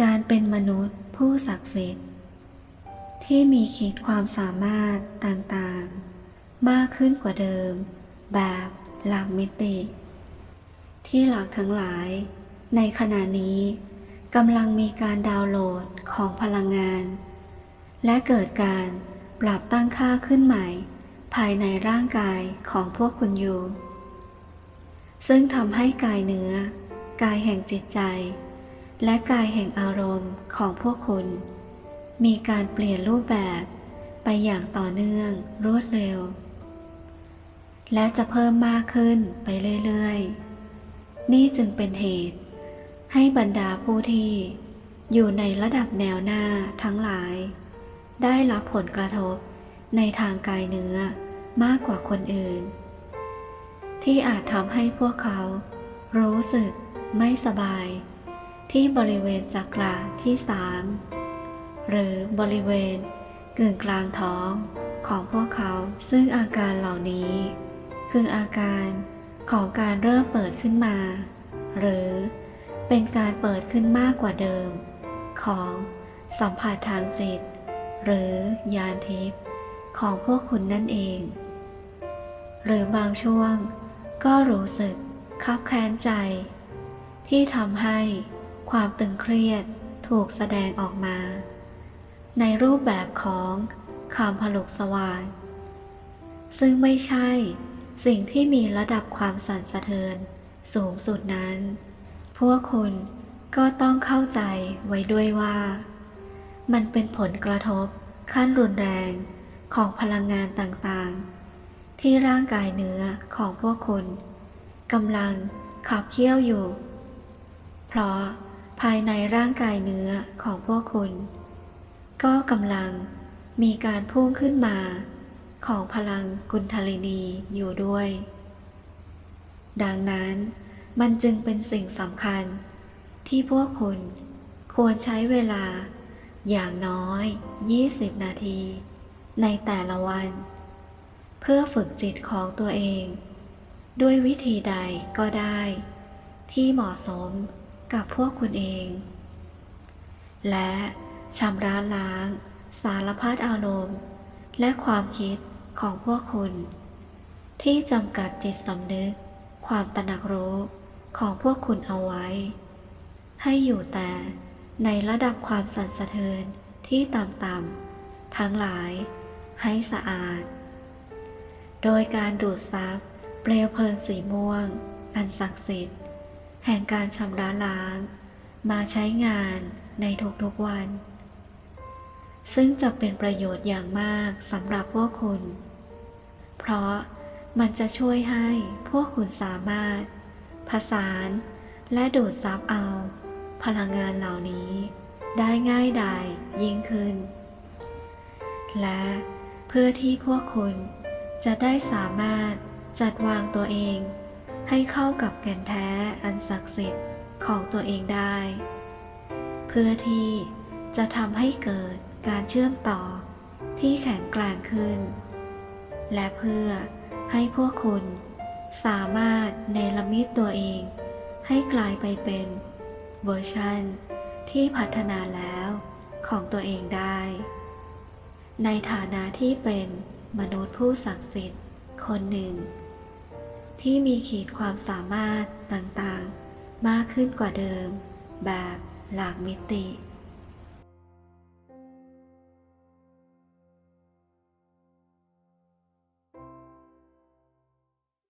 การเป็นมนุษย์ผู้ศักดิ์สิทธิ์ ที่มีขีดความสามารถต่างๆ มากขึ้นกว่าเดิม แบบหลักมิติ ที่หลักทั้งหลาย ในขณะนี้กำลังมีการดาวน์โหลดของพลังงาน และเกิดการปรับตั้งค่าขึ้นใหม่ ภายในร่างกายของพวกคุณอยู่ ซึ่งทำให้กายเนื้อ กายแห่งจิตใจ และกายแห่งอารมณ์ของพวกคุณ มีการเปลี่ยนรูปแบบไปอย่างต่อเนื่องรวดเร็ว และจะเพิ่มมากขึ้นไปเรื่อยๆ นี่จึงเป็นเหตุ ให้บรรดาผู้ที่อยู่ในระดับแนวหน้าทั้งหลาย ได้รับผลกระทบในทางกายเนื้อมากกว่าคนอื่น ที่อาจทำให้พวกเขารู้สึกไม่สบาย ที่บริเวณจักระที่สามหรือบริเวณกึ่งกลางท้องของพวกเขาซึ่งอาการเหล่านี้ คืออาการของการเริ่มเปิดขึ้นมา หรือเป็นการเปิดขึ้นมากกว่าเดิม ของสัมผัสทางจิต หรือยานทิพย์ของพวกคุณนั่นเอง หรือบางช่วงก็รู้สึกคับแค้นใจ ที่ทำให้ ความตึงเครียดถูกแสดงออกมา ในรูปแบบของคำผลุกสว่างซึ่งไม่ใช่สิ่งที่มีระดับความสั่นสะเทือนสูงสุดนั้น พวกคุณก็ต้องเข้าใจไว้ด้วยว่า มันเป็นผลกระทบขั้นรุนแรงของพลังงานต่างๆ ที่ร่างกายเนื้อของพวกคุณกำลังขับเคี่ยวอยู่ เพราะ ภายในร่างกายเนื้อของพวกคุณ ก็กำลังมีการพุ่งขึ้นมา ของพลังกุณฑลินีอยู่ด้วย ดังนั้นมันจึงเป็นสิ่งสำคัญ ที่พวกคุณควรใช้เวลาอย่างน้อย 20 นาที ในแต่ละวัน เพื่อฝึกจิตของตัวเอง ด้วยวิธีใดก็ได้ ที่เหมาะสม กับพวกคุณเอง และชำระล้าง สารพัดอารมณ์ และความคิดของพวกคุณ ที่จำกัดจิตสำนึก ความตระหนักรู้ของพวกคุณเอาไว้ ให้อยู่แต่ในระดับความสั่นสะเทือนที่ต่ำๆทั้งหลายให้สะอาด โดยการดูดซับเปลวเพลิงสีม่วง อันศักดิ์สิทธิ์ แห่งการชำระล้าง มาใช้งานในทุกๆวัน ซึ่งจะเป็นประโยชน์อย่างมากสำหรับพวกคุณ เพราะมันจะช่วยให้พวกคุณสามารถ ผสานและดูดซับเอา พลังงานเหล่านี้ ได้ง่ายดายยิ่งขึ้น และเพื่อที่พวกคุณจะได้สามารถจัดวางตัวเอง ให้เข้ากับแก่นแท้อันศักดิ์สิทธิ์ของตัวเองได้ เพื่อที่จะทำให้เกิดการเชื่อมต่อที่แข็งแกร่งขึ้น และเพื่อให้พวกคุณสามารถเนรมิตตัวเอง ให้กลายไปเป็นเวอร์ชันที่พัฒนาแล้วของตัวเองได้ ในฐานะที่เป็นมนุษย์ผู้ศักดิ์สิทธิ์คนหนึ่ง ที่มีขีดความสามารถต่างๆ มากขึ้นกว่าเดิม แบบหลากมิติ